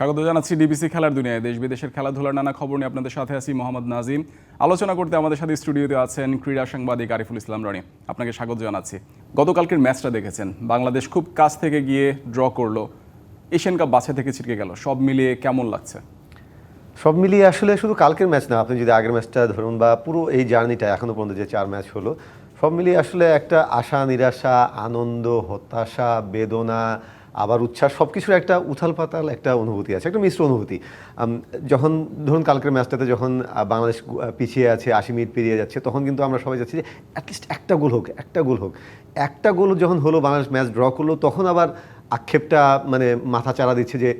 স্বাগত জানাচ্ছি ডিবিসি খেলার দুনিয়ায়। দেশ বিদেশের খেলাধুলার নানা খবর নিয়ে আপনাদের সাথে আছি মোহাম্মদ নাজিম। আলোচনা করতে আমাদের সাথে স্টুডিওতে আছেন ক্রীড়া সাংবাদিক আরিফুল ইসলাম রনি। আপনাকে স্বাগত জানাচ্ছি। গতকালকের ম্যাচটা দেখেছেন। বাংলাদেশ খুব কাছ থেকে গিয়ে ড্র করল। এশিয়ান কাপ বাছাই থেকে ছিটকে গেল। সব মিলিয়ে কেমন লাগছে? সব মিলিয়ে আসলে শুধু কালকের ম্যাচ না, আপনি যদি আগের ম্যাচটা ধরুন বা পুরো এই জার্নিটা এখনও পর্যন্ত যে চার ম্যাচ হলো, সব মিলিয়ে আসলে একটা আশা, নিরাশা, আনন্দ, হতাশা, বেদনা আবার উচ্ছ্বাস সব কিছুর একটা উথাল পাতাল একটা অনুভূতি আছে, একটা মিশ্র অনুভূতি। যখন ধরুন কালকের ম্যাচটাতে যখন বাংলাদেশ পিছিয়ে আছে, আশি মিনিট পেরিয়ে যাচ্ছে, তখন কিন্তু আমরা সবাই যাচ্ছি যে অ্যাটলিস্ট একটা গোল হোক, একটা গোল হোক। একটা গোল যখন হলো, বাংলাদেশ ম্যাচ ড্র করল, তখন আবার আক্ষেপটা মানে মাথা চারা দিচ্ছে যে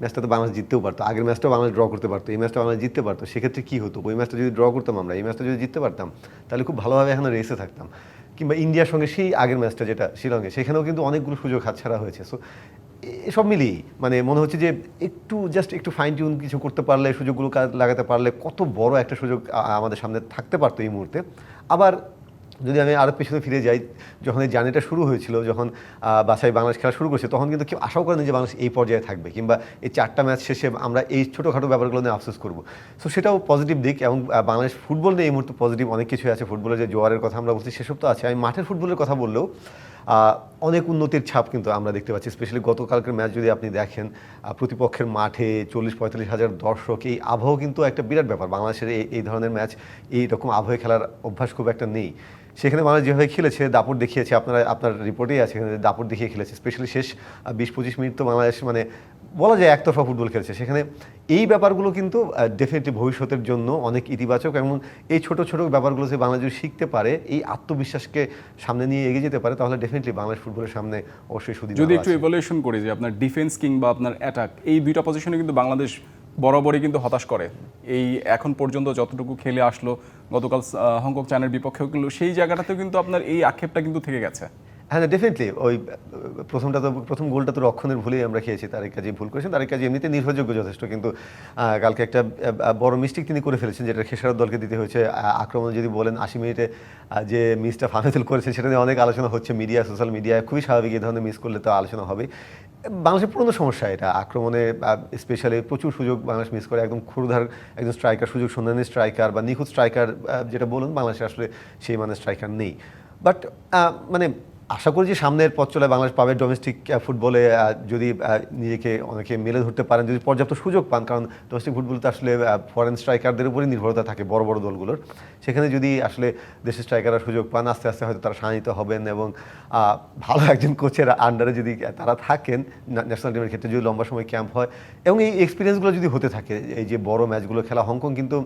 ম্যাচটা তো বাংলাদেশ জিততেও পারতো। আগের ম্যাচটাও বাংলাদেশ ড্র করতে পারতো, এই ম্যাচটা বাংলাদেশ জিততে পারতো। সেক্ষেত্রে কী হতো? ওই ম্যাচটা যদি ড্র করতাম আমরা, এই ম্যাচটা যদি জিততে পারতাম, তাহলে খুব ভালোভাবে এখানে রেসে থাকতাম। কিংবা ইন্ডিয়ার সঙ্গে সেই আগের ম্যাচটা যেটা শিলংয়ে, সেখানেও কিন্তু অনেকগুলো সুযোগ হাতছাড়া হয়েছে। সো এসব মিলিয়েই মানে মনে হচ্ছে যে একটু জাস্ট একটু ফাইন টিউন কিছু করতে পারলে, সুযোগগুলো লাগাতে পারলে কত বড় একটা সুযোগ আমাদের সামনে থাকতে পারতো এই মুহূর্তে। আবার যদি আমি আরও পিছনে ফিরে যাই, যখন এই জার্নিটা শুরু হয়েছিল, যখন বাছাই বাংলাদেশ খেলা শুরু করেছে, তখন কিন্তু কেউ আশাও করেনি যে বাংলাদেশ এই পর্যায়ে থাকবে কিংবা এই চারটা ম্যাচ শেষে আমরা এই ছোটোখাটো ব্যাপারগুলো নিয়ে আফসোস করব। সো সেটাও পজিটিভ দিক এবং বাংলাদেশ ফুটবল নিয়ে এই মুহূর্তে পজিটিভ অনেক কিছু আছে। ফুটবলের যে জোয়ারের কথা আমরা বলছি, সেসব তো আছে। আমি মাঠের ফুটবলের কথা বললেও অনেক উন্নতির ছাপ কিন্তু আমরা দেখতে পাচ্ছি স্পেশালি গতকালকের ম্যাচ যদি আপনি দেখেন প্রতিপক্ষের মাঠে চল্লিশ পঁয়তাল্লিশ হাজার দর্শক, এই আবহাওয়া কিন্তু একটা বিরাট ব্যাপার। বাংলাদেশের এই ধরনের ম্যাচ এই রকম খেলার অভ্যাস খুব একটা নেই। সেখানে বাংলাদেশ যেভাবে খেলেছে দাপট দেখিয়েছে আপনারা আপনার রিপোর্টেই আছে এখানে দাপট দেখিয়ে খেলেছে স্পেশালি শেষ বিশ পঁচিশ মিনিট তো বাংলাদেশ মানে বলা যায় একতরফা ফুটবল খেলছে। সেখানে এই ব্যাপারগুলো কিন্তু ডেফিনেটলি ভবিষ্যতের জন্য অনেক ইতিবাচক এবং এই ছোট ছোট ব্যাপারগুলো যে বাংলাদেশ শিখতে পারে এই আত্মবিশ্বাসকে সামনে নিয়ে এগিয়ে যেতে পারে তাহলে ডেফিনেটলি বাংলাদেশ ফুটবলের সামনে অবশ্যই সুদীপ যদি একটু ইভলিউশন করি যে আপনার ডিফেন্স কিংবা আপনার অ্যাটাক এই দুইটা পজিশনে কিন্তু বাংলাদেশ বরাবরই কিন্তু হতাশ করে। এই এখন পর্যন্ত যতটুকু খেলে আসলো গতকাল আহ, হংকং চায়নার বিপক্ষেও কিন্তু সেই জায়গাটাতেও কিন্তু আপনার এই আক্ষেপটা কিন্তু থেকে গেছে। হ্যাঁ ডেফিনেটলি ওই প্রথমটা তো প্রথম গোলটা তো রক্ষণের ভুলেই আমরা খেয়েছি তার কাজে ভুল করেছেন। তার কাজে এমনিতে নির্ভরযোগ্য যথেষ্ট কিন্তু কালকে একটা বড় মিস্টেক তিনি করে ফেলেছেন যেটা খেসারত দলকে দিতে হয়েছে। আক্রমণ যদি বলেন আশি মিনিটে যে মিসটা ফামেতুল করেছে সেটা নিয়ে অনেক আলোচনা হচ্ছে মিডিয়া সোশ্যাল মিডিয়ায় খুবই স্বাভাবিক এই ধরনের মিস করলে তো আলোচনা হবে বাংলাদেশের পুরনো সমস্যা এটা। আক্রমণে স্পেশালি প্রচুর সুযোগ বাংলাদেশ মিস করে। একদম ক্ষুরধার একজন স্ট্রাইকার সুযোগ সন্ধানী স্ট্রাইকার বা নিখুঁত স্ট্রাইকার যেটা বলুন, বাংলাদেশে আসলে সেই মানে স্ট্রাইকার নেই। বাট মানে আশা করি যে সামনের পথ চলে বাংলাদেশ পাবে ডোমেস্টিক ফুটবলে যদি নিজেকে অনেকে মেলে ধরতে পারেন, যদি পর্যাপ্ত সুযোগ পান, কারণ ডোমেস্টিক ফুটবল তো আসলে ফরেন স্ট্রাইকারদের উপরই নির্ভরতা থাকে বড় বড় দলগুলোর। সেখানে যদি আসলে দেশের স্ট্রাইকাররা সুযোগ পান, আস্তে আস্তে হয়তো তারা শানিত হবেন এবং ভালো একজন কোচের আন্ডারে যদি তারা থাকেন ন্যাশনাল টিমের ক্ষেত্রে যদি লম্বা সময় ক্যাম্প হয়, এবং এই এক্সপিরিয়েন্সগুলো যদি হতে থাকে, এই যে বড় ম্যাচগুলো খেলা, হংকং কিন্তু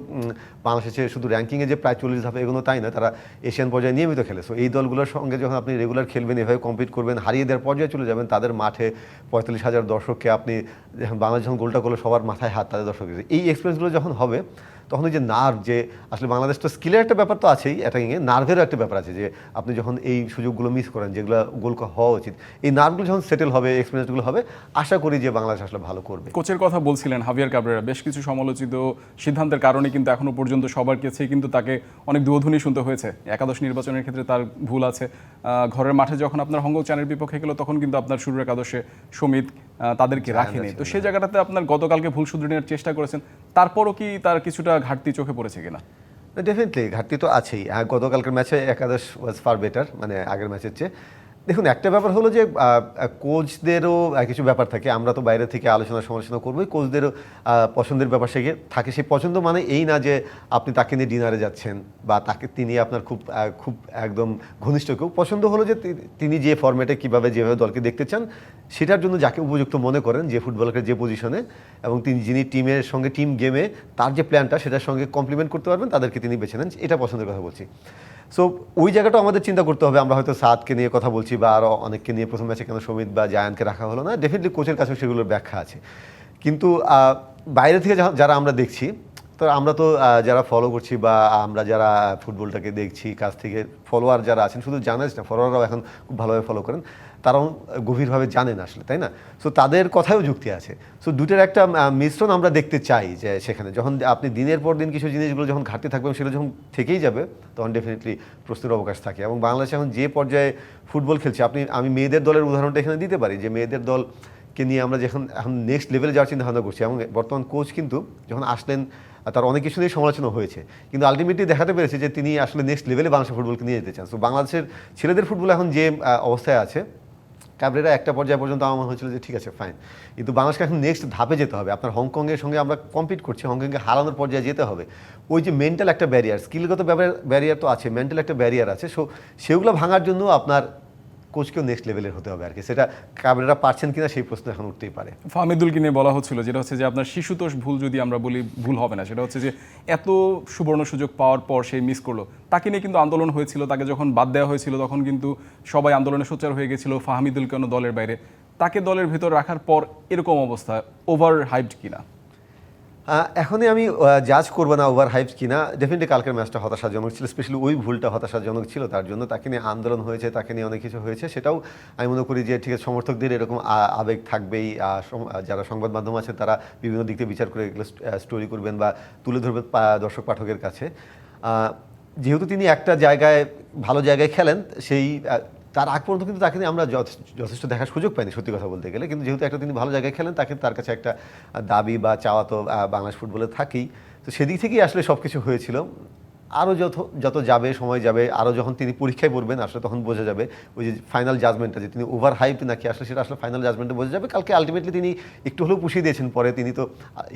বাংলাদেশে শুধু র্যাঙ্কিংয়ে যে প্রায় চল্লিশ ধাপে এগুলো তাই না, তারা এশিয়ান পর্যায়ে নিয়মিত খেলে। সো এই দলগুলোর সঙ্গে যখন আপনি রেগুলার খেলবেন, এভাবে কম্পিট করবেন, হারিয়ে দেওয়ার পর্যায়ে চলে যাবেন, তাদের মাঠে পঁয়তাল্লিশ হাজার দর্শককে আপনি বাংলাদেশ যখন গোলটা করল, সবার মাথায় হাত তাদের দর্শক। এই এক্সপিরিয়েন্সগুলো যখন হবে, তখন ওই যে নার্ভ যে, আসলে বাংলাদেশ তো স্কিলের একটা ব্যাপার তো আছেই অ্যাটাকিংয়ে নার্ভেরও একটা ব্যাপার আছে যে, আপনি যখন এই সুযোগগুলো মিস করেন, যেগুলো গোল হওয়া উচিত, এই নার্ভগুলো যখন সেটেল হবে এক্সপিরিয়েন্সগুলো হবে, আশা করি যে বাংলাদেশ আসলে ভালো করবে কোচের কথা বলছিলেন হাভিয়ার কাবরেরা, বেশ কিছু সমালোচিত সিদ্ধান্তের কারণে কিন্তু এখনও পর্যন্ত সবার কাছে কিন্তু তাকে অনেক দুধ্বনি শুনতে হয়েছে একাদশ নির্বাচনের ক্ষেত্রে তার ভুল আছে ঘরের মাঠে যখন আপনার হঙ্গল চ্যানের বিপক্ষে গেল তখন কিন্তু আপনার শুরুর একাদশে সমিত তাদেরকে রাখেনি। তো সেই জায়গাটাতে আপনার গতকালকে ভুল শুধরে নেওয়ার চেষ্টা করেছেন তারপরও কি তার কিছুটা ঘাটতি চোখে পড়েছে কিনা? ডেফিনেটলি ঘাটতি তো আছেই। গতকালকের ম্যাচে একাদশ ওয়াজ ফার বেটার মানে আগের ম্যাচের চেয়ে। দেখুন, একটা ব্যাপার হলো যে কোচদেরও কিছু ব্যাপার থাকে। আমরা তো বাইরে থেকে আলোচনা সমালোচনা করবোই, কোচদেরও পছন্দের ব্যাপার সে থাকে। সেই পছন্দ মানে এই না যে, আপনি তাকে নিয়ে ডিনারে যাচ্ছেন বা তাকে, তিনি আপনার খুব খুব একদম ঘনিষ্ঠ কেউ। পছন্দ হলো যে তিনি যে ফরম্যাটে কীভাবে, যেভাবে দলকে দেখতে চান, সেটার জন্য যাকে উপযুক্ত মনে করেন, যে ফুটবলারকে যে পজিশনে এবং তিনি যিনি টিমের সঙ্গে, টিম গেমে তার যে প্ল্যানটা সেটার সঙ্গে কমপ্লিমেন্ট করতে পারবেন, তাদেরকে তিনি বেছে নেন। এটা পছন্দের কথা বলছি। সো ওই জায়গাটাও আমাদের চিন্তা করতে হবে। আমরা হয়তো সাদকে নিয়ে কথা বলছি বা আরও অনেককে নিয়ে প্রথম ম্যাচে কেন সমিত বা জায়ানকে রাখা হলো না। ডেফিনেটলি কোচের কাছেও সেগুলোর ব্যাখ্যা আছে। কিন্তু বাইরে থেকে যারা আমরা দেখছি, তো আমরা তো যারা ফলো করছি বা আমরা যারা ফুটবলটাকে দেখছি, কাছ থেকে ফলোয়ার যারা আছেন, শুধু জানাস না ফলোয়াররাও এখন খুব ভালোভাবে ফলো করেন। তারাও গভীরভাবে জানেন আসলে, তাই না? সো তাদের কথায়ও যুক্তি আছে। সো দুটোর একটা মিশ্রণ আমরা দেখতে চাই যে সেখানে। যখন আপনি দিনের পর দিন কিছু জিনিসগুলো যখন ঘাটতি থাকবে সেগুলো যখন থেকেই যাবে, তখন ডেফিনেটলি প্রস্তুতির অবকাশ থাকে। এবং বাংলাদেশ এখন যে পর্যায়ে ফুটবল খেলছে, আপনি, আমি মেয়েদের দলের উদাহরণটা এখানে দিতে পারি যে মেয়েদের দল কে নিয়ে আমরা যখন, এখন নেক্সট লেভেলে যাওয়ার চিন্তা ভাবনা করছি এবং বর্তমান কোচ কিন্তু যখন আসলেন, তার অনেক কিছু নিয়ে সমালোচনা হয়েছে। কিন্তু আলটিমেটলি দেখাতে পেরেছে যে তিনি আসলে নেক্সট লেভেলে বাংলাদেশের ফুটবলকে নিয়ে যেতে চান। তো বাংলাদেশের ছেলেদের ফুটবল এখন যে অবস্থায় আছে ক্যাবরেরা একটা পর্যায়ে পর্যন্ত আমার হয়েছিল যে ঠিক আছে ফাইন কিন্তু বাংলাদেশকে এখন নেক্সট ধাপে যেতে হবে। আপনার হংকংয়ের সঙ্গে আমরা কম্পিট করছি, হংকংকে হারানোর পর্যায়ে যেতে হবে। ওই যে মেন্টাল একটা ব্যারিয়ার স্কিলগত ব্যারিয়ার তো আছে মেন্টাল একটা ব্যারিয়ার আছে। সো সেগুলো ভাঙার জন্য আপনার কোচকেও নেক্সট লেভেলের হতে হবে আর কি। সেটা ক্যাবরেরা পারছেন কিনা সেই প্রশ্ন এখন উঠতেই পারে। ফাহমিদুলকে নিয়ে বলা হচ্ছিল যেটা হচ্ছে যে আপনার শিশুতোষ ভুল যদি আমরা বলি, ভুল হবে না। সেটা হচ্ছে যে এত সুবর্ণ সুযোগ পাওয়ার পর সে মিস করল। তাকে নিয়ে কিন্তু আন্দোলন হয়েছিল, তাকে যখন বাদ দেওয়া হয়েছিল তখন কিন্তু সবাই আন্দোলনে সোচ্চার হয়ে গেছিল ফাহমিদুল কেন দলের বাইরে। তাকে দলের ভেতর রাখার পর এরকম অবস্থা ওভার হাইপড কিনা? এখনই আমি জাজ করব না ওভার হাইপ কিনা ডেফিনেটলি কালকের ম্যাচটা হতাশাজনক ছিল স্পেশালি ওই ভুলটা হতাশাজনক ছিল, তার জন্য তাকে নিয়ে আন্দোলন হয়েছে, তাকে নিয়ে অনেক কিছু হয়েছে, সেটাও আমি মনে করি যে ঠিক আছে, সমর্থকদের এরকম আবেগ থাকবেই যারা সংবাদ মাধ্যম আছে তারা বিভিন্ন দিক থেকে বিচার করে এগুলো স্টোরি করবেন বা তুলে ধরবেন দর্শক পাঠকের কাছে। যেহেতু তিনি একটা জায়গায়, ভালো জায়গায় খেলেন, সেই তার আগ পর্যন্ত কিন্তু তাকে আমরা যথেষ্ট দেখার সুযোগ পাইনি, সত্যি কথা বলতে গেলে। কিন্তু যেহেতু একটা তিনি ভালো জায়গায় খেলেন, তাকে তার কাছে একটা দাবি বা চাওয়া তো বাংলাদেশ ফুটবলে থাকেই। তো সেদিক থেকেই আসলে সব কিছু হয়েছিল। আরও যত যত যাবে, সময় যাবে আরও যখন তিনি পরীক্ষায় পড়বেন, আসলে তখন বোঝা যাবে ওই যে ফাইনাল জাজমেন্টটা যে তিনি ওভার হাইপ নাকি আসলে সেটা আসলে ফাইনাল জাজমেন্টে বোঝা যাবে। কালকে আলটিমেটলি তিনি একটু হলেও পুষিয়ে দিয়েছেন। পরে তিনি তো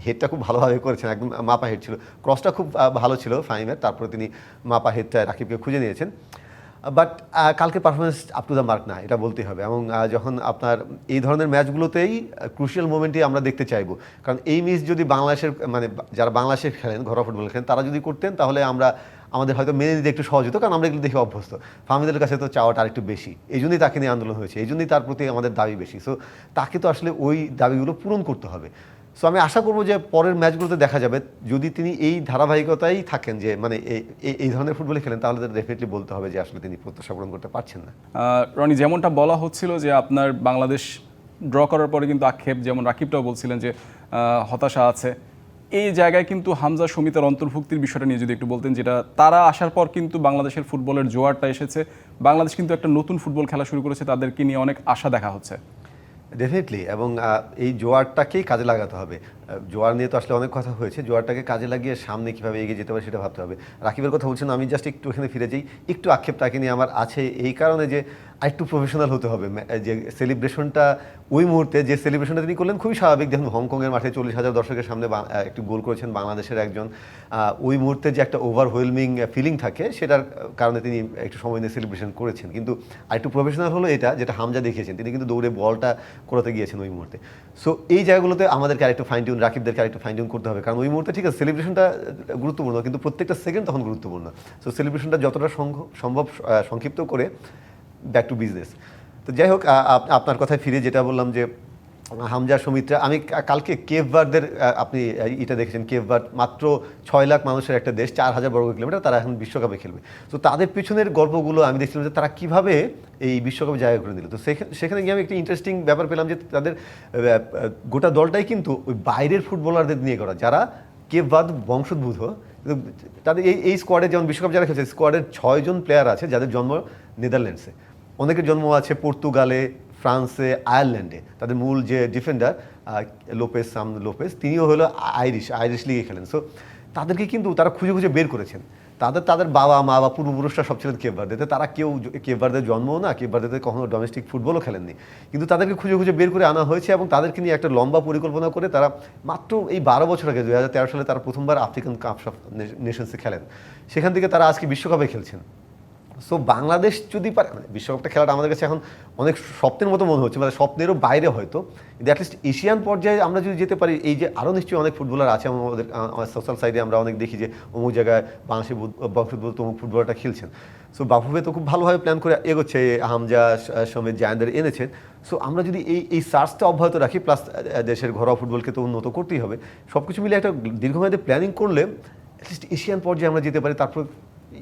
হেডটা খুব ভালোভাবে করেছেন, একদম মাপা হেড ছিল। ক্রসটা খুব ভালো ছিল ফাইমের তারপরে তিনি মাপা হেডটা রাকিবকে খুঁজে নিয়েছেন। বাট কালকে performance up to the mark না, এটা বলতেই হবে। এবং যখন আপনার এই ধরনের ম্যাচগুলোতেই ক্রুশিয়াল মোমেন্টই আমরা দেখতে চাইব। কারণ এই মিস যদি বাংলাদেশের মানে যারা বাংলাদেশে খেলেন, ঘরোয়া ফুটবল খেলেন, তারা যদি করতেন, তাহলে আমরা, আমাদের হয়তো মেনে নিতে একটু সহজ হতো, কারণ আমরা এগুলো দেখে অভ্যস্ত। ফাহমিদের কাছে তো চাওয়াটা আরেকটু বেশি। এই জন্যই তাকে নিয়ে আন্দোলন হয়েছে। এই জন্যই তার প্রতি আমাদের দাবি বেশি। সো তাকে তো আসলে ওই দাবিগুলো পূরণ করতে হবে। সো আমি আশা করব যে পরের ম্যাচগুলোতে দেখা যাবে। যদি তিনি এই ধারাবাহিকতাই থাকেন যে মানে এই- ধরনের ফুটবলে খেলেন, তাহলে ডেফিনেটলি বলতে হবে যে, আসলে তিনি প্রত্যাশা পূরণ করতে পারছেন না। রনি, যেমনটা বলা হচ্ছিল যে, আপনার বাংলাদেশ ড্র করার পরে কিন্তু আক্ষেপ, যেমন রাকিবটাও বলছিলেন যে হতাশা আছে। এই জায়গায় কিন্তু হামজা সমিতার অন্তর্ভুক্তির বিষয়টা নিয়ে যদি একটু বলতেন, যেটা তারা আসার পর কিন্তু বাংলাদেশের ফুটবলের জোয়ারটা এসেছে। বাংলাদেশ কিন্তু একটা নতুন ফুটবল খেলা শুরু করেছে, তাদেরকে নিয়ে অনেক আশা দেখা হচ্ছে। ডেফিনেটলি এবং এই জোয়ারটাকেই কাজে লাগাতে হবে। জোয়ার নিয়ে তো আসলে অনেক কথা হয়েছে। জোয়ারটাকে কাজে লাগিয়ে সামনে কীভাবে এগিয়ে যেতে পারে সেটা ভাবতে হবে। রাকিবের কথা বলছেন আমি জাস্ট একটু এখানে ফিরে যাই। একটু আক্ষেপ তাকে নিয়ে আমার আছে এই কারণে যে আরেকটু প্রফেশনাল হতে হবে। যে সেলিব্রেশনটা ওই মুহূর্তে যে সেলিব্রেশনটা তিনি করলেন খুবই স্বাভাবিক। দেখুন, হংকংয়ের মাঠে চল্লিশ হাজার দর্শকের সামনে একটি গোল করেছেন বাংলাদেশের একজন। ওই মুহূর্তে যে একটা ওভারওয়েলমিং ফিলিং থাকে, সেটার কারণে তিনি একটু সময় নিয়ে সেলিব্রেশন করেছেন। কিন্তু আরেকটু প্রফেশনাল হলো এটা, যেটা হামজা দেখিয়েছেন। তিনি কিন্তু দৌড়ে বলটা করাতে গিয়েছেন ওই মুহূর্তে। সো এই জায়গাগুলোতে আমাদেরকে আরেকটু ফাইন টিউন রাকিবদেরকে আরেকটু ফাইন করতে হবে। কারণ ওই মুহূর্তে ঠিক আছে সেলিব্রেশনটা গুরুত্বপূর্ণ, কিন্তু প্রত্যেকটা সেকেন্ড তখন গুরুত্বপূর্ণ। সো সেলিব্রেশনটা যতটা সম্ভব সংক্ষিপ্ত করে ব্যাক টু বিজনেস তো যাই হোক আপনার কথায় ফিরে যেটা বললাম যে হামজা সুমিত্রা, আমি কালকে কেভবার্ডের আপনি এটা দেখেছেন কেভবার্ড মাত্র ছয় লাখ মানুষের একটা দেশ, চার হাজার বর্গ কিলোমিটার তারা এখন বিশ্বকাপে খেলবে। তো তাদের পিছনের গল্পগুলো আমি দেখছিলাম যে তারা কীভাবে এই বিশ্বকাপে জায়গা করে নিল তো সেখানে গিয়ে আমি একটা ইন্টারেস্টিং ব্যাপার পেলাম যে তাদের গোটা দলটাই কিন্তু ওই বাইরের ফুটবলারদের নিয়ে করা যারা কেভবাদ বংশোদ্ভূত তাদের এই এই স্কোয়াডে যেমন বিশ্বকাপ যারা খেলছে স্কোয়াডের ছয়জন প্লেয়ার আছে যাদের জন্ম নেদারল্যান্ডসে। অনেকের জন্ম আছে পর্তুগালে ফ্রান্সে, আয়ারল্যান্ডে। তাদের মূল যে ডিফেন্ডার লোপেস সাম লোপেস তিনিও হলো আইরিশ আইরিশ লিগে খেলেন। সো তাদেরকে কিন্তু তারা খুঁজে খুঁজে বের করেছেন। তাদের তাদের বাবা মা বা পূর্বপুরুষরা সব ছিলেন কেববার্দেতে তারা কেউ কেববার্দের জন্মও না কেববার্দেতে কখনো ডোমেস্টিক ফুটবলও খেলেননি। কিন্তু তাদেরকে খুঁজে খুঁজে বের করে আনা হয়েছে এবং তাদেরকে নিয়ে একটা লম্বা পরিকল্পনা করে তারা মাত্র এই বারো বছর আগে দু হাজার তেরো সালে তারা প্রথমবার আফ্রিকান কাপ অফ নেশনসে খেলেন। সেখান থেকে তারা আজকে বিশ্বকাপে খেলছেন। সো বাংলাদেশ যদি পারে মানে বিশ্বকাপটা খেলাটা আমাদের কাছে এখন অনেক স্বপ্নের মতো মনে হচ্ছে মানে স্বপ্নেরও বাইরে হয়তো, কিন্তু অ্যাটলিস্ট এশিয়ান পর্যায়ে আমরা যদি যেতে পারি, এই যে আরও নিশ্চয়ই অনেক ফুটবলার আছে আমাদের সোশ্যাল সাইডে আমরা অনেক দেখি যে অমুক জায়গায় বাংলাদেশের বংশোদ্ভূত অমুক ফুটবলারটা খেলছেন। সো বাফুবে তো খুব ভালোভাবে প্ল্যান করে এগোচ্ছে হামজা সমেত জায়ানদের এনেছেন। সো আমরা যদি এই এই সার্চটা অব্যাহত রাখি প্লাস দেশের ঘরোয়া ফুটবলকে তো উন্নত করতেই হবে সব কিছু মিলে একটা দীর্ঘমেয়াদী প্ল্যানিং করলে অ্যাটলিস্ট এশিয়ান পর্যায়ে আমরা যেতে পারি, তারপর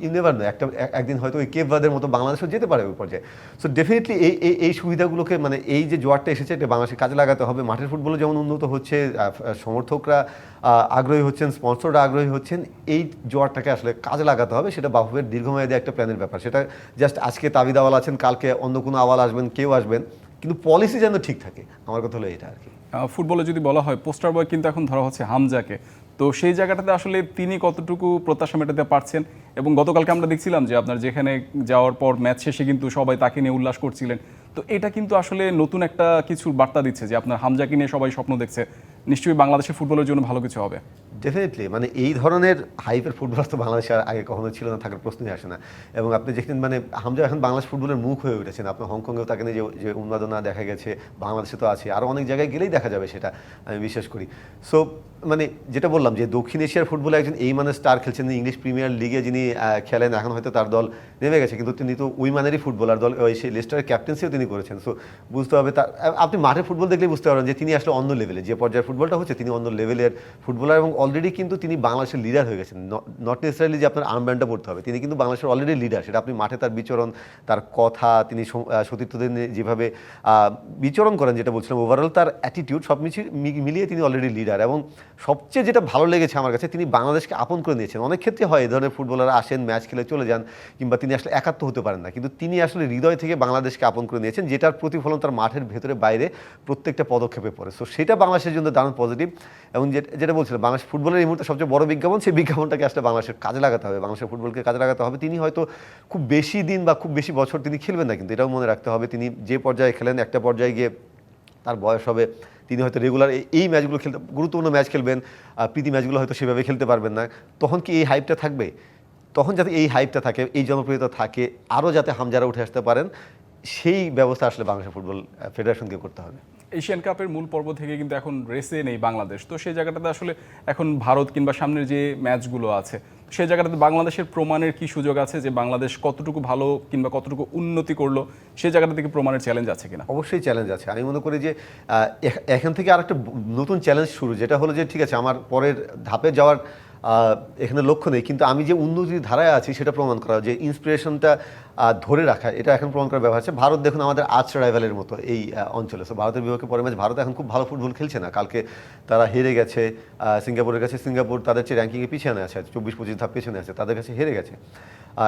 ইউ নেভার নো একটা, এক- একদিন হয়তো ওই কেভবাদের মতো বাংলাদেশও যেতে পারে ওই পর্যায়ে। সো ডেফিনেটলি এই এই এই সুবিধাগুলোকে মানে এই যে জোয়ারটা এসেছে, এটা বাংলাদেশের কাজে লাগাতে হবে। মাঠের ফুটবলে যেমন উন্নত হচ্ছে সমর্থকরা আগ্রহী হচ্ছেন, স্পন্সররা আগ্রহী হচ্ছেন, এই জোয়ারটাকে আসলে কাজে লাগাতে হবে। সেটা বাফুফের দীর্ঘমেয়াদী একটা প্ল্যানের ব্যাপার। সেটা জাস্ট আজকে তাবিদ আওয়াল আছেন, কালকে অন্য কোনো আওয়াল আসবেন, কেউ আসবেন। কিন্তু পলিসি যেন ঠিক থাকে। আমার কথা হলো এটা আর কি। ফুটবলে যদি বলা হয় পোস্টার বয় কিন্তু এখন ধরা হচ্ছে হামজাকে। তো সেই জায়গাটাতে আসলে তিনি কতটুকু প্রত্যাশা মেটাতে পারছেন? এবং গতকালকে আমরা দেখছিলাম যে আপনার যেখানে যাওয়ার পর ম্যাচ শেষে কিন্তু সবাই তাকে নিয়ে উল্লাস করছিলেন। তো এটা কিন্তু আসলে নতুন একটা কিছুর বার্তা দিচ্ছে যে আপনার হামজাকে নিয়ে সবাই স্বপ্ন দেখছে। নিশ্চয়ই বাংলাদেশের ফুটবলের জন্য ভালো কিছু হবে। ডেফিনেটলি মানে এই ধরনের হাইপের ফুটবল তো বাংলাদেশে আগে কখনো ছিল না, থাকার প্রশ্নই আসে না। এবং আপনি যেখানে মানে হামজা এখন বাংলাদেশ ফুটবলের মুখ হয়ে উঠেছেন। আপনার হংকংয়েও তাকে নিয়ে যে উন্মাদনা দেখা গেছে, বাংলাদেশে তো আছে। আরও অনেক জায়গায় গেলেই দেখা যাবে সেটা, আমি বিশ্বাস করি। সো মানে যেটা বললাম যে দক্ষিণ এশিয়ার ফুটবলে একজন এই মানের স্টার খেলছেন ইংলিশ প্রিমিয়ার লিগে যিনি খেলেন, এখন হয়তো তার দল নেমে গেছে, কিন্তু তিনি তো ওই মানেরই ফুটবলার দল, ওই সেই লেস্টারের ক্যাপ্টেন্সিও তিনি করেছেন। সো বুঝতে হবে তার আপনি মাঠে ফুটবল দেখলেই বুঝতে পারবেন যে তিনি আসলে অন্য লেভেলে যে পর্যায়ের ফুটবলটা হচ্ছে তিনি অন্য লেভেলের ফুটবলার এবং অলরেডি কিন্তু তিনি বাংলাদেশের লিডার হয়ে গেছেন। নট নেসেসারিলি যে আপনার আর্মব্যান্ডটা পড়তে হবে, তিনি কিন্তু বাংলাদেশের অলরেডি লিডার সেটা আপনি মাঠে তার বিচরণ, তার কথা, তিনি সতীর্থদের যেভাবে বিচরণ করেন, যেটা বলছিলাম ওভারঅল তার অ্যাটিটিউড সব মিলিয়ে তিনি অলরেডি লিডার এবং সবচেয়ে যেটা ভালো লেগেছে আমার কাছে, তিনি বাংলাদেশকে আপন করে নিয়েছেন। অনেক ক্ষেত্রে হয়, এই ধরনের ফুটবলাররা আসেন, ম্যাচ খেলে চলে যান, কিংবা তিনি আসলে একাত্ম হতে পারেন না। কিন্তু তিনি আসলে হৃদয় থেকে বাংলাদেশকে আপন করে নিয়েছেন, যেটার প্রতিফলন তার মাঠের ভেতরে, বাইরে প্রত্যেকটা পদক্ষেপে পড়ে। সো সেটা বাংলাদেশের জন্য দারুণ পজিটিভ এবং যেটা বলছিলাম, বাংলাদেশ ফুটবলের এই মুহূর্তে সবচেয়ে বড় বিজ্ঞাপন, সেই বিজ্ঞাপনটাকে আসলে বাংলাদেশের কাজে লাগাতে হবে, বাংলাদেশের ফুটবলকে কাজে লাগাতে হবে। তিনি হয়তো খুব বেশি দিন বা খুব বেশি বছর তিনি খেলবেন না, কিন্তু এটাও মনে রাখতে হবে, তিনি যে পর্যায়ে খেলেন, একটা পর্যায়ে গিয়ে তার বয়স হবে তিনি হয়তো রেগুলার এই ম্যাচগুলো খেলতে গুরুত্বপূর্ণ ম্যাচ খেলবেন প্রীতি ম্যাচগুলো হয়তো সেভাবে খেলতে পারবেন না। তখন কি এই হাইপটা থাকবে? তখন যাতে এই হাইপটা থাকে, এই জনপ্রিয়তা থাকে, আরও যাতে হামজারা উঠে আসতে পারেন, সেই ব্যবস্থা আসলে বাংলাদেশ ফুটবল ফেডারেশনকে করতে হবে। এশিয়ান কাপের মূল পর্ব থেকে কিন্তু এখন রেসে নেই বাংলাদেশ। তো সেই জায়গাটাতে আসলে এখন ভারত কিংবা সামনের যে ম্যাচগুলো আছে সেই জায়গাটাতে বাংলাদেশের প্রমাণের কি সুযোগ আছে যে বাংলাদেশ কতটুকু ভালো কিংবা কতটুকু উন্নতি করল, সে জায়গাটা থেকে প্রমাণের চ্যালেঞ্জ আছে কিনা? অবশ্যই চ্যালেঞ্জ আছে। আমি মনে করি যে এখান থেকে আর একটা নতুন চ্যালেঞ্জ শুরু, যেটা হলো যে, ঠিক আছে, আমার পরের ধাপে যাওয়ার এখানে লক্ষ্য নেই, কিন্তু আমি যে উন্নতির ধারায় আছি সেটা প্রমাণ করা, যে ইন্সপিরেশনটা ধরে রাখা, এটা এখন প্রমাণ করার ব্যাপার আছে। ভারত দেখুন আমাদের আর্চ রাইভালের মতো এই অঞ্চলে। সো ভারতের বিপক্ষে পরে ম্যাচ, ভারত এখন খুব ভালো ফুটবল খেলছে না। কালকে তারা হেরে গেছে সিঙ্গাপুরের কাছে। সিঙ্গাপুর তাদের চেয়ে র্যাঙ্কিংয়ে পিছনে আছে চব্বিশ পঁচিশ ধাপ পিছনে আছে, তাদের কাছে হেরে গেছে।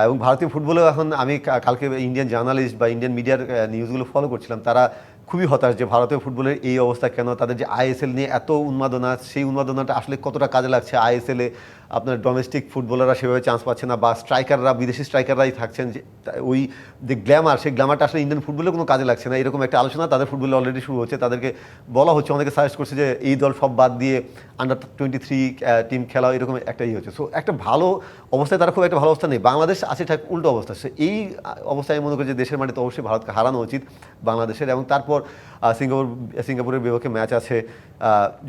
এবং ভারতীয় ফুটবলেও এখন আমি কালকে ইন্ডিয়ান জার্নালিস্ট বা ইন্ডিয়ান মিডিয়ার নিউজগুলো ফলো করছিলাম। তারা খুবই হতাশ যে ভারতীয় ফুটবলের এই অবস্থা কেন? তাদের যে আইএসএল নিয়ে এত উন্মাদনা, সেই উন্মাদনাটা আসলে কতটা কাজে লাগছে আইএসএলে? আপনার ডোমেস্টিক ফুটবলাররা সেভাবে চান্স পাচ্ছে না, বা স্ট্রাইকাররা বিদেশি স্ট্রাইকাররাই থাকছেন যে ওই যে গ্ল্যামার সেই গ্ল্যামারটা আসলে ইন্ডিয়ান ফুটবলে কোনো কাজে লাগছে না। এরকম একটা আলোচনা তাদের ফুটবলে অলরেডি শুরু হচ্ছে। তাদেরকে বলা হচ্ছে, অনেকে সাজেস্ট করছে যে, এই দল সব বাদ দিয়ে আন্ডার টোয়েন্টি থ্রি টিম খেলা, এরকম একটা ইয়ে হচ্ছে। সো একটা ভালো অবস্থায় তারা খুব একটা ভালো অবস্থা নেই। বাংলাদেশ আছে ঠিক উল্টো অবস্থা। সে এই অবস্থায় আমি মনে করি যে, দেশের মাটিতে অবশ্যই ভারতকে হারানো উচিত বাংলাদেশের। এবং তারপর সিঙ্গাপুর, সিঙ্গাপুরের বিপক্ষে ম্যাচ আছে।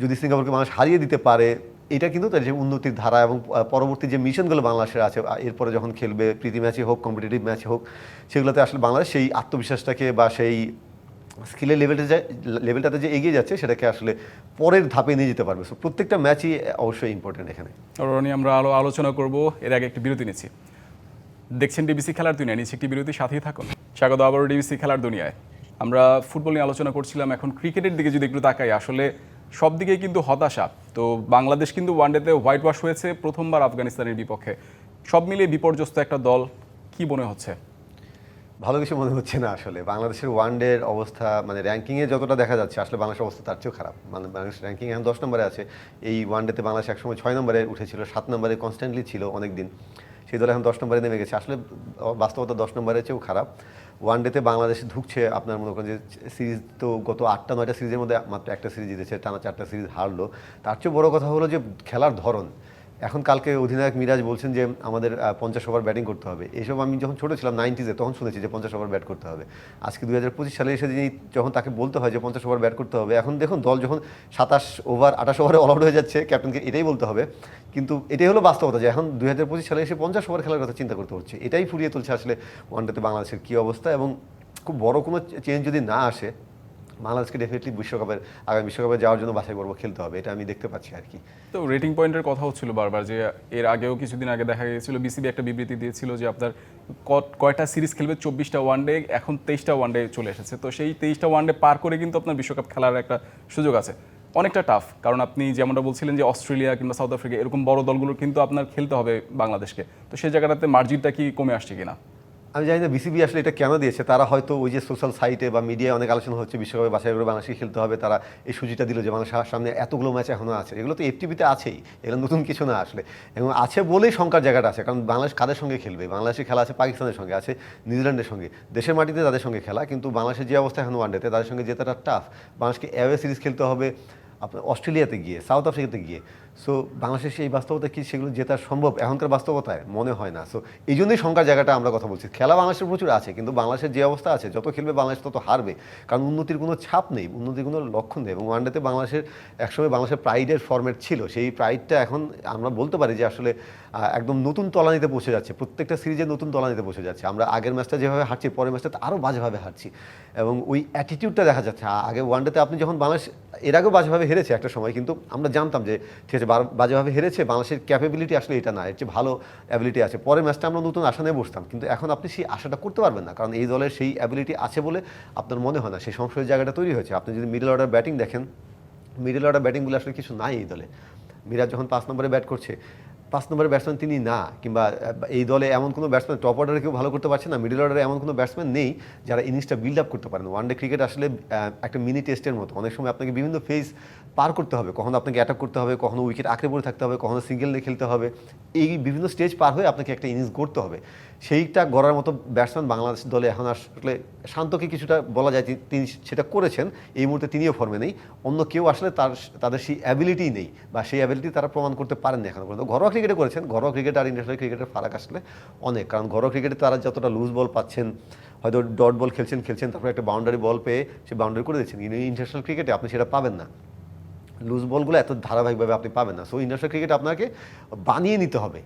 যদি সিঙ্গাপুরকে মানুষ হারিয়ে দিতে পারে এটা কিন্তু তার যে উন্নতির ধারা এবং পরবর্তী যে মিশনগুলো বাংলাদেশের আছে এরপরে যখন খেলবে, প্রীতি ম্যাচে হোক কম্পিটিটিভ ম্যাচে হোক, সেগুলোতে আসলে বাংলাদেশ সেই আত্মবিশ্বাসটাকে বা সেই স্কিলের লেভেলটা যে লেভেলটাতে যে এগিয়ে যাচ্ছে, সেটাকে আসলে পরের ধাপে নিয়ে যেতে পারবে। সো প্রত্যেকটা ম্যাচই অবশ্যই ইম্পর্টেন্ট এখানে। নিয়ে আমরা আলো, আলোচনা করব। এর আগে একটি বিরতি নিচ্ছি। দেখছেন ডিবিসি খেলার দুনিয়া নিচ্ছে একটি বিরতি, সাথেই থাকুন। স্বাগত আবারও ডিবিসি খেলার দুনিয়ায়। আমরা ফুটবল নিয়ে আলোচনা করছিলাম, এখন ক্রিকেটের দিকে যদি একটু তাকাই, আসলে সব দিকেই কিন্তু হতাশা। তো বাংলাদেশ কিন্তু ওয়ানডেতে হোয়াইট ওয়াশ হয়েছে, প্রথমবার আফগানিস্তানের বিপক্ষে। সব মিলিয়ে বিপর্যস্ত একটা দল, কি মনে হচ্ছে? ভালো কিছু মনে হচ্ছে না আসলে। বাংলাদেশের ওয়ান ওয়ানডের অবস্থা মানে র্যাঙ্কিংয়ে যতটা দেখা যাচ্ছে, আসলে বাংলাদেশের অবস্থা তার চেয়েও খারাপ। মানে বাংলাদেশ র্যাঙ্কিং এখন দশ নম্বরে আছে। এই ওয়ান ওয়ানডেতে বাংলাদেশ একসময় ছয় নম্বরে উঠেছিল, সাত নম্বরে কনস্ট্যান্টলি ছিল অনেক দিন সেই দল এখন দশ নম্বরে নেমে গেছে। আসলে বাস্তবতা দশ নম্বরের চেয়েও খারাপ। ওয়ান ডেতে বাংলাদেশ ঢুকছে আপনার মনে করেন যে সিরিজ তো গত আটটা, নয়টা সিরিজের মধ্যে মাত্র একটা সিরিজ জিতেছে, টানা চারটা সিরিজ হারলো। তার চেয়ে বড় কথা হলো যে, খেলার ধরন। এখন কালকে অধিনায়ক মিরাজ বলছেন যে আমাদের পঞ্চাশ ওভার ব্যাটিং করতে হবে। এইসব আমি যখন ছোটো ছিলাম, নাইনটিজে তখন শুনেছি যে পঞ্চাশ ওভার ব্যাট করতে হবে। আজকে দু হাজার পঁচিশ সালে এসে যিনি যখন তাকে বলতে হয় যে পঞ্চাশ ওভার ব্যাট করতে হবে, এখন দেখুন দল যখন সাতাশ ওভার, আঠাশ ওভারে অল আউট হয়ে যাচ্ছে, ক্যাপ্টেনকে এটাই বলতে হবে। কিন্তু এটাই হলো বাস্তবতা যে এখন দুই হাজার পঁচিশ সালে এসে পঞ্চাশ ওভার খেলার কথা চিন্তা করতে হচ্ছে। এটাই ফুরিয়ে তুলছে আসলে ওয়ানডেতে বাংলাদেশের কী অবস্থা এবং খুব বড় কোনো চেঞ্জ যদি না আসে বাংলাদেশকে ডেফিনেটলি বিশ্বকাপের, আগামী বিশ্বকাপে যাওয়ার জন্য বাছাই পর্ব খেলতে হবে, এটা আমি দেখতে পাচ্ছি আর কি। তো রেটিং পয়েন্টের কথা হচ্ছিল বারবার যে এর আগেও কিছুদিন আগে দেখা গিয়েছিল বিসিবি একটা বিবৃতি দিয়েছিল যে আপনার কয়টা সিরিজ খেলবে চব্বিশটা ওয়ানডে এখন তেইশটা ওয়ানডে চলে এসেছে। তো সেই তেইশটা ওয়ানডে পার করে কিন্তু আপনার বিশ্বকাপ খেলার একটা সুযোগ আছে। অনেকটা টাফ কারণ আপনি যেমনটা বলছিলেন যে অস্ট্রেলিয়া কিংবা সাউথ আফ্রিকা, এরকম বড় দলগুলোর কিন্তু আপনার খেলতে হবে বাংলাদেশকে। তো সেই জায়গাটাতে মার্জিনটা কি কমে আসছে কিনা? আমি জানি না বিসিবি আসলে এটা কেন দিয়েছে? তারা হয়তো ওই যে সোশ্যাল সাইটে বা মিডিয়ায় অনেক আলোচনা হচ্ছে, বিশ্বকাপে বাসায় করে বাংলাদেশকে খেলতে হবে, তারা এই সুযোগটা দিল যে বাংলাদেশের সামনে এতগুলো ম্যাচ এখনও আছে। এগুলো তো এফটিভিতে আছেই, এগুলো নতুন কিছু না আসলে। এবং আছে বলেই শঙ্কার জায়গাটা আছে, কারণ বাংলাদেশ কাদের সঙ্গে খেলবে? বাংলাদেশের খেলা আছে পাকিস্তানের সঙ্গে, আছে নিউজিল্যান্ডের সঙ্গে। দেশের মাটিতে তাদের সঙ্গে খেলা, কিন্তু বাংলাদেশের যে অবস্থা এখন ওয়ানডেতে তাদের সঙ্গে জেতাটা টাফ বাংলাদেশকে অ্যাওয়ে সিরিজ খেলতে হবে আপনার অস্ট্রেলিয়াতে গিয়ে সাউথ আফ্রিকাতে গিয়ে। সো বাংলাদেশের সেই বাস্তবতা কি সেগুলো জেতার সম্ভব? এখনকার বাস্তবতায় মনে হয় না। সো এই জন্যই শঙ্কার জায়গাটা আমরা কথা বলছি। খেলা বাংলাদেশের প্রচুর আছে, কিন্তু বাংলাদেশের যে অবস্থা আছে, যত খেলবে বাংলাদেশ তত হারবে। কারণ উন্নতির কোনো ছাপ নেই, উন্নতির কোনো লক্ষণ নেই এবং ওয়ানডেতে বাংলাদেশের, একসময় বাংলাদেশের প্রাইডের ফর্মেট ছিল। সেই প্রাইডটা এখন আমরা বলতে পারি যে আসলে একদম নতুন তলানিতে পৌঁছে যাচ্ছে। প্রত্যেকটা সিরিজে নতুন তলানিতে পৌঁছে যাচ্ছে। আমরা আগের ম্যাচটা যেভাবে হারছি, পরের ম্যাচটা আরও বাজেভাবে হারছি। এবং ওই অ্যাটিটিউডটা দেখা যাচ্ছে। আগে ওয়ানডেতে আপনি যখন বাংলাদেশ, এর আগেও বাজেভাবে হেরেছে একটা সময়, কিন্তু আমরা জানতাম যে, ঠিক আছে বাজেভাবে হেরেছে, বাংলাদেশের ক্যাপাবিলিটি আসলে এটা না, এর চেয়ে ভালো অ্যাবিলিটি আছে। পরের ম্যাচটা আমরা নতুন আশা নিয়ে বসতাম। কিন্তু এখন আপনি সেই আশাটা করতে পারবেন না। কারণ এই দলের সেই অ্যাবিলিটি আছে বলে আপনার মনে হয় না। সেই সংশয়ের জায়গাটা তৈরি হয়েছে। আপনি যদি মিডল অর্ডার ব্যাটিং দেখেন মিডল অর্ডার ব্যাটিংগুলো আসলে কিছু নাই এই দলে। মিরাজ যখন পাঁচ নম্বরে ব্যাট করছে পাঁচ নম্বরের ব্যাটসম্যান তিনি না, কিংবা এই দলে এমন কোনো ব্যাটসম্যান টপ অর্ডারে কেউ ভালো করতে পারছে না মিডল অর্ডারে এমন কোনো ব্যাটসম্যান নেই যারা ইনিংসটা বিল্ড আপ করতে পারেন। ওয়ান ডে ক্রিকেট আসলে একটা মিনি টেস্টের মতো। অনেক সময় আপনাকে বিভিন্ন ফেজ পার করতে হবে। কখনো আপনাকে অ্যাটাক করতে হবে, কখনো উইকেট আঁকড়ে পড়ে থাকতে হবে, কখনো সিঙ্গেল নিয়ে খেলতে হবে। এই বিভিন্ন স্টেজ পার হয়ে আপনাকে একটা ইনিংস গড়তে হবে। সেইটা গড়ার মতো ব্যাটসম্যান বাংলাদেশ দলে এখন আসলে শান্তকে কিছুটা বলা যায় তিনি সেটা করেছেন। এই মুহূর্তে তিনিও ফর্মে নেই। অন্য কেউ আসলে তার, তাদের সেই অ্যাবিলিটি নেই, বা সেই অ্যাবিলিটি তারা প্রমাণ করতে পারেননি এখনও পর্যন্ত। ঘরোয়া ক্রিকেটে করেছেন, ঘরোয়া ক্রিকেট আর ইন্টারন্যাশনাল ক্রিকেটের ফারাক আসলে অনেক। কারণ ঘরোয়া ক্রিকেটে তারা যতটা লুজ বল পাচ্ছেন, হয়তো ডট বল খেলছেন খেলছেন, তারপরে একটা বাউন্ডারি বল পেয়ে সে বাউন্ডারি করে দিচ্ছেন কিন্তু ইন্টারন্যাশনাল ক্রিকেটে আপনি সেটা পাবেন না। লুজ বলগুলো এত ধারাবাহিকভাবে আপনি পাবেন না। সো ইন্টারন্যাশনাল ক্রিকেট আপনাকে বানিয়ে নিতে হবে।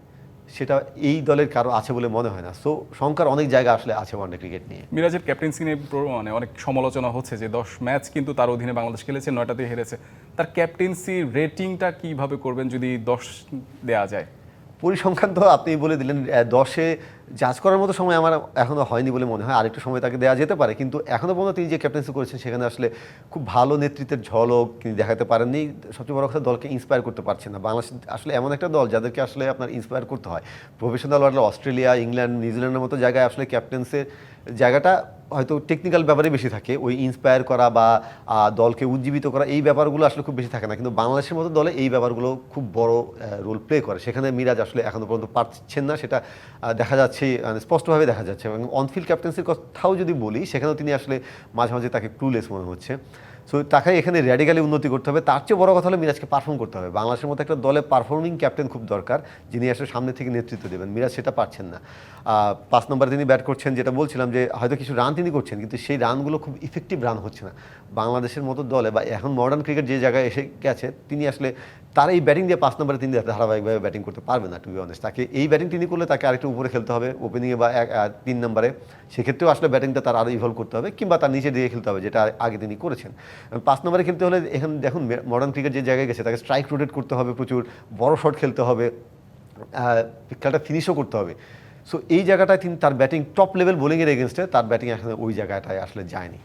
সেটা এই দলের কারও আছে বলে মনে হয় না। সো শঙ্কার অনেক জায়গা আসলে আছে ওয়ানডে ক্রিকেট নিয়ে। মিরাজের ক্যাপ্টেন্সি নিয়ে মানে অনেক সমালোচনা হচ্ছে যে দশ ম্যাচ কিন্তু তার অধীনে বাংলাদেশ খেলেছে নয়টাতে হেরেছে। তার ক্যাপ্টেন্সি রেটিংটা কীভাবে করবেন যদি দশ দেওয়া যায়? পরিসংখ্যান তো আপনি বলে দিলেন দশে জাজ করার মতো সময় আমার এখনও হয়নি বলে মনে হয়। আরেকটু সময় তাকে দেওয়া যেতে পারে। কিন্তু এখনও পর্যন্ত তিনি যে ক্যাপ্টেন্সি করেছেন, সেখানে আসলে খুব ভালো নেতৃত্বের ঝলক তিনি দেখাতে পারেননি। সবচেয়ে বড় কথা, দলকে ইন্সপায়ার করতে পারছেন না। বাংলাদেশ আসলে এমন একটা দল যাদেরকে আসলে আপনার ইন্সপায়ার করতে হয়। প্রফেশনাল ওয়ার্ল্ড অস্ট্রেলিয়া, ইংল্যান্ড, নিউজিল্যান্ডের মতো জায়গায় আসলে ক্যাপ্টেন্সের জায়গাটা হয়তো টেকনিক্যাল ব্যাপারে বেশি থাকে। ওই ইন্সপায়ার করা বা দলকে উজ্জীবিত করা এই ব্যাপারগুলো আসলে খুব বেশি থাকে না। কিন্তু বাংলাদেশের মতো দলে এই ব্যাপারগুলো খুব বড় রোল প্লে করে। সেখানে মিরাজ আসলে এখনও পর্যন্ত পারছেন না। সেটা দেখা যাচ্ছে মানে স্পষ্টভাবে দেখা যাচ্ছে। এবং অনফিল্ড ক্যাপ্টেন্সির কথাও যদি বলি, সেখানেও তিনি আসলে মাঝে মাঝে তাকে ক্লুলেস মনে হচ্ছে। সো তাকে এখানে র্যাডিক্যালি উন্নতি করতে হবে। তার চেয়ে বড় কথা হলো মিরাজকে পারফর্ম করতে হবে। বাংলাদেশের মতো একটা দলে পারফর্মিং ক্যাপ্টেন খুব দরকার, যিনি আসলে সামনে থেকে নেতৃত্ব দেবেন। মিরাজ সেটা পারছেন না। পাঁচ নম্বরে তিনি ব্যাট করছেন, যেটা বলছিলাম যে হয়তো কিছু রান তিনি করছেন, কিন্তু সেই রানগুলো খুব ইফেক্টিভ রান হচ্ছে না। বাংলাদেশের মতো দলে বা এখন মডার্ন ক্রিকেট যে জায়গায় এসে গেছে, তিনি আসলে তার এই ব্যাটিং দিয়ে পাঁচ নম্বরে তিনি ধারাবাহিকভাবে ব্যাটিং করতে পারবে না টু বি অনেস্ট তাকে এই ব্যাটিং তিনি করলে তাকে আরেকটু উপরে খেলতে হবে ওপেনিংয়ে বা এক তিন নম্বরে। সেক্ষেত্রেও আসলে ব্যাটিংটা তার আরও ইভলভ করতে হবে, কিংবা তার নিচে দিয়ে খেলতে হবে, যেটা আগে তিনি করেছেন। পাঁচ নম্বরে খেলতে হলে এখন দেখুন মডার্ন ক্রিকেট যে জায়গায় গেছে, তাকে স্ট্রাইক রোটেট করতে হবে প্রচুর, বড় শট খেলতে হবে খেলাটা ফিনিশও করতে হবে। সো এই জায়গাটায় তিনি তার ব্যাটিং টপ লেভেল বোলিংয়ের এগেনস্টে তার ব্যাটিং আসলে ওই জায়গাটায় আসলে যায়নি।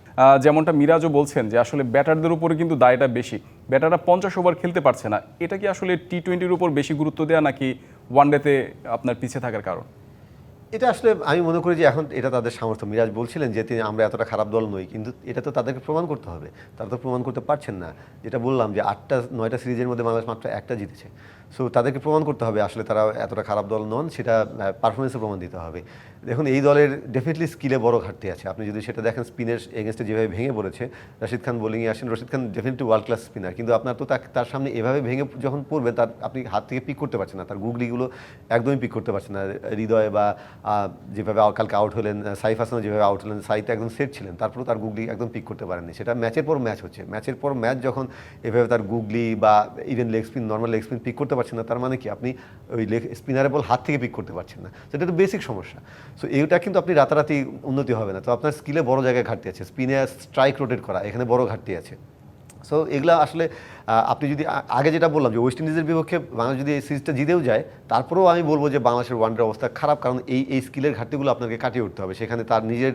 যেমনটা মিরাজও বলছেন যে আসলে ব্যাটারদের উপরে কিন্তু দায়টা বেশি। ব্যাটাররা পঞ্চাশ ওভার খেলতে পারছে না। এটা কি আসলে টি টোয়েন্টির উপর বেশি গুরুত্ব দেওয়া নাকি ওয়ানডেতে আপনার পিছিয়ে থাকার কারণ? এটা আসলে আমি মনে করি যে এখন এটা তাদের সামর্থ্য। মিরাজ বলছিলেন যে তিনি আমরা এতটা খারাপ দল নই কিন্তু এটা তো তাদেরকে প্রমাণ করতে হবে। তারা তো প্রমাণ করতে পারছেন না। যেটা বললাম যে আটটা নয়টা সিরিজের মধ্যে বাংলাদেশ মাত্র একটা জিতেছে। সো তাদেরকে প্রমাণ করতে হবে আসলে তারা এতটা খারাপ দল নন, সেটা পারফরমেন্সে প্রমাণ দিতে হবে। দেখুন, এই দলের ডেফিনেটলি স্কিলে বড় ঘাটতি আছে। আপনি যদি সেটা দেখেন স্পিনের এগেনস্টে যেভাবে ভেঙে পড়েছে, রশিদ খান বোলিংয়ে আসেন, Rashid Khan definitely world class spinner কিন্তু আপনার তো তার সামনে এভাবে ভেঙে যখন পড়বেন, তার, আপনি হাত থেকে পিক করতে পারছেন না। তার গুগলিগুলো একদমই পিক করতে পারছেন না। হৃদয় বা যেভাবে কালকে আউট হলেন সাইফ হাসানও যেভাবে আউট হলেন সাইতে একদম সেট ছিলেন। তারপরেও তার গুগলি একদম পিক করতে পারেননি। সেটা ম্যাচের পর ম্যাচ হচ্ছে। ম্যাচের পর ম্যাচ যখন এভাবে তার গুগলি বা even leg spin normal leg spin pick করতে পারছেন না, তার মানে কি? আপনি ওই লেগ স্পিনারের বল হাত থেকে পিক করতে পারছেন না। সেটা তো বেসিক সমস্যা। সো এইটা কিন্তু আপনি রাতারাতি উন্নতি হবে না। তো আপনার স্কিলে বড় জায়গায় ঘাটতি আছে। স্পিনে স্ট্রাইক রোটেট করা, এখানে বড় ঘাটতি আছে। সো এগুলা আসলে আপনি যদি আগে যেটা বললাম যে ওয়েস্ট ইন্ডিজের বিপক্ষে বাংলাদেশ যদি এই সিরিজটা জিতেও যায়, তারপরেও আমি বলব যে বাংলাদেশের ওয়ানডের অবস্থা খারাপ, কারণ এই এই স্কিলের ঘাটতিগুলো আপনাকে কাটিয়ে উঠতে হবে। সেখানে তার নিজের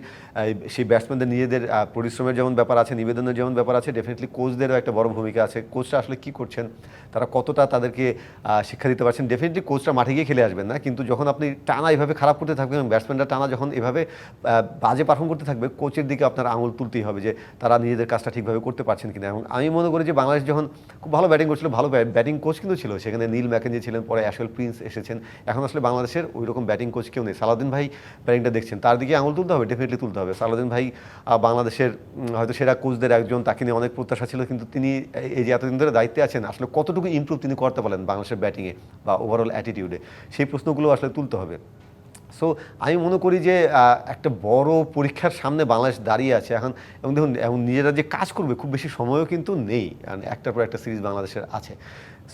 সেই ব্যাটসম্যানদের নিজেদের পরিশ্রমের যেমন ব্যাপার আছে, নিবেদনের যেমন ব্যাপার আছে ডেফিনেটলি কোচদেরও একটা বড় ভূমিকা আছে। কোচরা আসলে কি করছেন, তারা কতটা তাদেরকে শিক্ষা দিতে পারছেন ডেফিনেটলি কোচরা মাঠে গিয়ে খেলে আসবেন না, কিন্তু যখন আপনি টানা এভাবে খারাপ করতে থাকবেন ব্যাটসম্যানরা টানা যখন এভাবে বাজে পারফর্ম করতে থাকবে কোচের দিকে আপনার আঙুল তুলতেই হবে যে তারা নিজেদের কাজটা ঠিকভাবে করতে পারছেন কিনা। এবং আমি মনে করি যে বাংলাদেশ যখন খুব ভালো ব্যাটিং করছিল ভালো ব্যাটিং কোচ কিন্তু ছিল। সেখানে নীল ম্যাকেঞ্জি ছিলেন, পরে অ্যাশেল প্রিন্স এসেছেন। এখন আসলে বাংলাদেশের ওই রকম ব্যাটিং কোচ কেউ নেই। সালাউদ্দিন ভাই ব্যাটিংটা দেখছেন। তার দিকে আঙুল তুলতে হবে ডেফিনেটলি তুলতে হবে। সালাউদ্দিন ভাই বাংলাদেশের হয়তো সেরা কোচদের একজন, তাকে নিয়ে অনেক প্রত্যাশা ছিল, কিন্তু তিনি এই যে এতদিন ধরে দায়িত্বে আছেন, আসলে কতটুকু ইমপ্রুভ তিনি করতে পারেন বাংলাদেশের ব্যাটিংয়ে বা ওভারঅল অ্যাটিটিউডে সেই প্রশ্নগুলো আসলে তুলতে হবে। সো আমি মনে করি যে একটা বড় পরীক্ষার সামনে বাংলাদেশ দাঁড়িয়ে আছে এখন। এবং দেখুন এবং নিজেরা যে কাজ করবে, খুব বেশি সময়ও কিন্তু নেই। একটার পর একটা সিরিজ বাংলাদেশের আছে।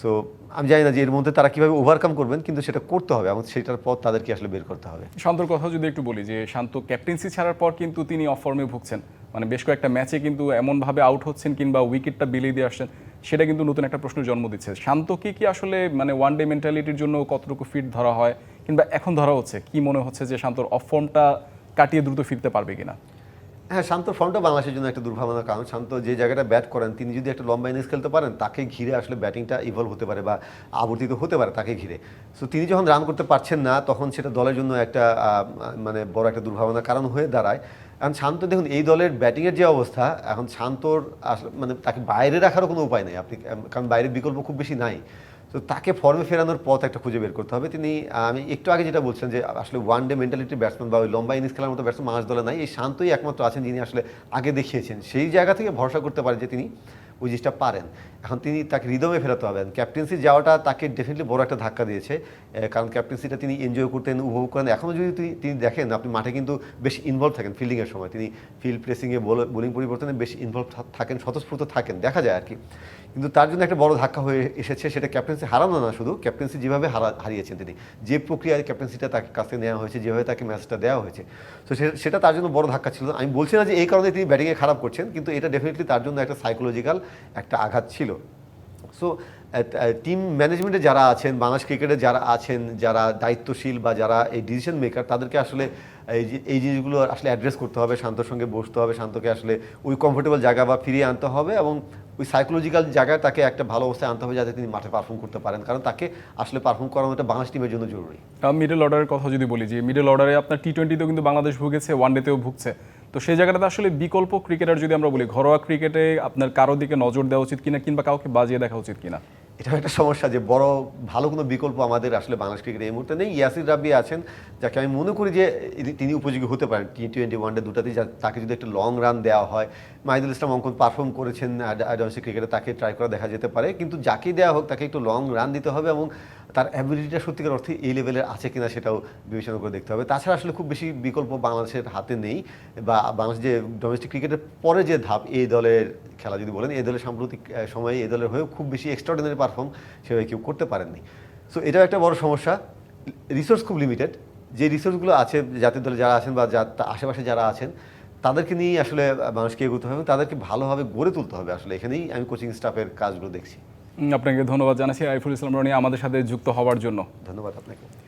সো আমি জানি না যে এর মধ্যে তারা কীভাবে ওভারকাম করবেন, কিন্তু সেটা করতে হবে। এবং সেটার পথ তাদেরকে আসলে বের করতে হবে। শান্তর কথা যদি একটু বলি, যে শান্ত ক্যাপ্টেন্সি ছাড়ার পর কিন্তু তিনি অফ ফর্মে ভুগছেন। মানে বেশ কয়েকটা ম্যাচে কিন্তু এমনভাবে আউট হচ্ছেন কিংবা উইকেটটা বিলিয়ে দিয়ে আসছেন, সেটা কিন্তু নতুন একটা প্রশ্নের জন্ম দিচ্ছে। শান্তকে কি আসলে মানে ওয়ান ডে মেন্টালিটির জন্য কতটুকু ফিট ধরা হয়? কিংবা এখন ধরা হচ্ছে, কি মনে হচ্ছে যে শান্তর অফ ফর্মটা কাটিয়ে দ্রুত ফিরতে পারবে কিনা? হ্যাঁ শান্ত ফর্মটা বাংলাদেশের জন্য একটা দুর্ভাবনার কারণ। শান্ত যে জায়গাটা ব্যাট করেন, তিনি যদি একটা লম্বা ইনিংস খেলতে পারেন, তাকে ঘিরে আসলে ব্যাটিংটা ইভলভ হতে পারে বা আবর্তিত হতে পারে তাকে ঘিরে। সো তিনি যখন রান করতে পারছেন না, তখন সেটা দলের জন্য একটা মানে বড় একটা দুর্ভাবনার কারণ হয়ে দাঁড়ায়। এখন শান্ত দেখুন, এই দলের ব্যাটিংয়ের যে অবস্থা, এখন শান্তর আসলে মানে তাকে বাইরে রাখারও কোনো উপায় নেই। আপনি, কারণ বাইরের বিকল্প খুব বেশি নাই। তো তাকে ফর্মে ফেরানোর পথ একটা খুঁজে বের করতে হবে। তিনি, আমি একটু আগে যেটা বলছেন যে, আসলে ওয়ান ডে মেন্টালিটি ব্যাটসম্যান বা ওই লম্বা ইনিংস খেলার মতো ব্যাটসম্যান মাস দলে নাই। এই শান্তই একমাত্র আছেন যিনি আসলে আগে দেখিয়েছেন। সেই জায়গা থেকে ভরসা করতে পারে যে, তিনি ওই জিনিসটা পারেন। এখন তিনি তাকে হৃদমে ফেরাতে হবেন ক্যাপ্টেন্সি যাওয়াটা তাকে ডেফিনেটলি বড় একটা ধাক্কা দিয়েছে। কারণ ক্যাপ্টেন্সিটা তিনি এনজয় করতেন, উপভোগ করেন। এখনও যদি তিনি- তিনি দেখেন, আপনি মাঠে কিন্তু বেশ ইনভলভ থাকেন ফিল্ডিংয়ের সময়। তিনি ফিল্ড প্রেসিংয়ে বোলিং পরিবর্তনে বেশ ইনভলভ থাকেন, স্বতঃস্ফূর্ত থাকেন। দেখা যায় আর কি। কিন্তু তার জন্য একটা বড় ধাক্কা হয়ে এসেছে, সেটা ক্যাপ্টেন্সি হারানো না শুধু ক্যাপ্টেন্সি যেভাবে হারা, হারিয়েছেন তিনি। যে প্রক্রিয়ায় ক্যাপ্টেন্সিটা তাকে কাছে নেওয়া হয়েছে, যেভাবে তাকে ম্যাচটা দেওয়া হয়েছে। তো সেটা তার জন্য বড় ধাক্কা ছিল। আমি বলছি না যে এই কারণে তিনি ব্যাটিংয়ে খারাপ করছেন, কিন্তু এটা ডেফিনেটলি তার জন্য একটা সাইকোলজিক্যাল একটা আঘাত ছিল। সো টিম ম্যানেজমেন্টে যারা আছেন, বাংলাদেশ ক্রিকেটে যারা আছেন, যারা দায়িত্বশীল বা যারা এই ডিসিশন মেকার তাদেরকে আসলে এই এই জিনিসগুলো আসলে অ্যাড্রেস করতে হবে, শান্তর সঙ্গে বসতে হবে, শান্তকে আসলে ওই কমফোর্টেবল জায়গা বা ফিরিয়ে আনতে হবে এবং ওই সাইকোলজিক্যাল জায়গায় তাকে একটা ভালো অবস্থায় আনতে হবে যাতে তিনি মাঠে পারফর্ম করতে পারেন। কারণ তাকে আসলে পারফর্ম করানোটা বাংলাদেশ টিমের জন্য জরুরি। মিডল অর্ডারের কথা যদি বলি যে মিডল অর্ডারে আপনার টি টোয়েন্টিতেও কিন্তু বাংলাদেশ ভুগেছে ওয়ান ডেতেও ভুগছে। তো সেই জায়গাটাতে আসলে বিকল্প ক্রিকেটার যদি আমরা বলি ঘরোয়া ক্রিকেটে আপনার কারও দিকে নজর দেওয়া উচিত কিনা কিংবা কাউকে বাজিয়ে দেখা উচিত কিনা? এটাও একটা সমস্যা যে বড় ভালো কোনো বিকল্প আমাদের আসলে বাংলাদেশ ক্রিকেটে এই মুহূর্তে নেই। ইয়াসির রাব্বি আছেন যাকে আমি মনে করি যে তিনি উপযোগী হতে পারেন। টি টোয়েন্টি ওয়ানডে দুটাতেই তাকে যদি একটা লং রান দেওয়া হয়, মাহিদুল ইসলাম অঙ্কন পারফর্ম করেছেন ডোমেস্টিক ক্রিকেটে তাকে ট্রাই করা দেখা যেতে পারে। কিন্তু যাকে দেওয়া হোক, তাকে একটু লং রান দিতে হবে এবং তার অ্যাবিলিটিটা সত্যিকার অর্থে এই লেভেলের আছে কিনা সেটাও বিবেচনা করে দেখতে হবে। তাছাড়া আসলে খুব বেশি বিকল্প বাংলাদেশের হাতে নেই বা বাংলাদেশ যে ডোমেস্টিক ক্রিকেটের পরে যে ধাপ, এই দলের খেলা যদি বলেন, এই দলের সাম্প্রতিক সময়ে এই দলের হয়েও খুব বেশি এক্সট্রাঅর্ডিনারি পারফর্ম সেভাবে কেউ করতে পারেননি। সো এটাও একটা বড় সমস্যা। রিসোর্স খুব লিমিটেড যে রিসোর্সগুলো আছে জাতীয় দলে যারা আছেন বা আশেপাশে যারা আছেন তাদেরকে নিয়েই আসলে মানুষকে এগোতে হবে এবং তাদেরকে ভালোভাবে গড়ে তুলতে হবে। আসলে এখানেই আমি কোচিং স্টাফের কাজগুলো দেখছি। আপনাকে ধন্যবাদ জানাচ্ছি আইফুল ইসলাম রনি আমাদের সাথে যুক্ত হওয়ার জন্য। ধন্যবাদ আপনাকে।